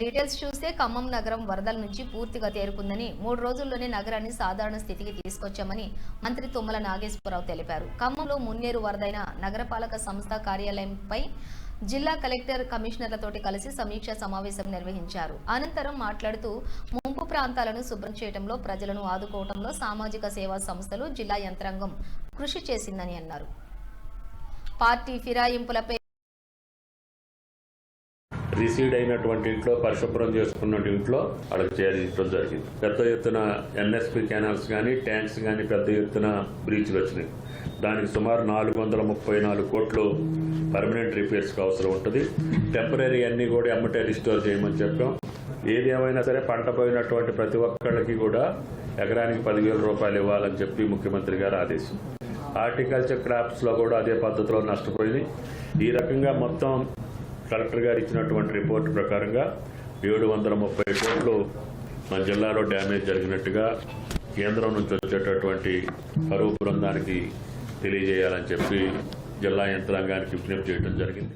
Details చూస్తే ఖమ్మం నగరం వరదల నుంచి పూర్తిగా తేరుకుందని మూడు రోజుల్లోనే నగరాన్ని సాధారణ స్థితికి తీసుకొచ్చామని మంత్రి తుమ్మల నాగేశ్వరరావు తెలిపారు. ఖమ్మంలో మున్నేరు వరదైన నగరపాలక సంస్థ కార్యాలయంపై జిల్లా కలెక్టర్ కమిషనర్లతోటి కలిసి సమీక్షా సమావేశం నిర్వహించారు. అనంతరం మాట్లాడుతూ ముంపు ప్రాంతాలను శుభ్రం చేయడంలో ప్రజలను ఆదుకోవడంలో సామాజిక సేవా సంస్థలు జిల్లా యంత్రాంగం కృషి చేసిందని అన్నారు. పార్టీ ఫిరాయింపులపై రిసీడ్ అయినటువంటి ఇంట్లో పరిశుభ్రం చేసుకున్న ఇంట్లో వాళ్ళకి చేరించడం జరిగింది. పెద్ద ఎత్తున ఎన్ఎస్పి కెనాల్స్ కానీ ట్యాంక్స్ కానీ పెద్ద ఎత్తున బ్రీచ్లు వచ్చినాయి. దానికి సుమారు నాలుగు వందల ముప్పై నాలుగు కోట్లు పర్మనెంట్ రిపేర్స్కి అవసరం ఉంటుంది. టెంపరీ అన్నీ కూడా ఎమ్మటే రిస్టోర్ చేయమని చెప్పాం. ఏది ఏమైనా సరే పంట పోయినటువంటి ప్రతి ఒక్కళ్ళకి కూడా ఎకరానికి పదివేల రూపాయలు ఇవ్వాలని చెప్పి ముఖ్యమంత్రి గారు ఆదేశం హార్టికల్చర్ క్రాప్స్లో కూడా అదే పద్ధతిలో నష్టపోయింది ఈ రకంగా మొత్తం కలెక్టర్ గారు ఇచ్చినటువంటి రిపోర్ట్ ప్రకారంగా ఏడు వందల ముప్పై కోట్లు మన జిల్లాలో డ్యామేజ్ జరిగినట్టుగా కేంద్రం నుంచి వచ్చేటటువంటి కరువు బృందానికి తెలియజేయాలని చెప్పి జిల్లా యంత్రాంగానికి విజ్ఞప్తి చేయడం జరిగింది.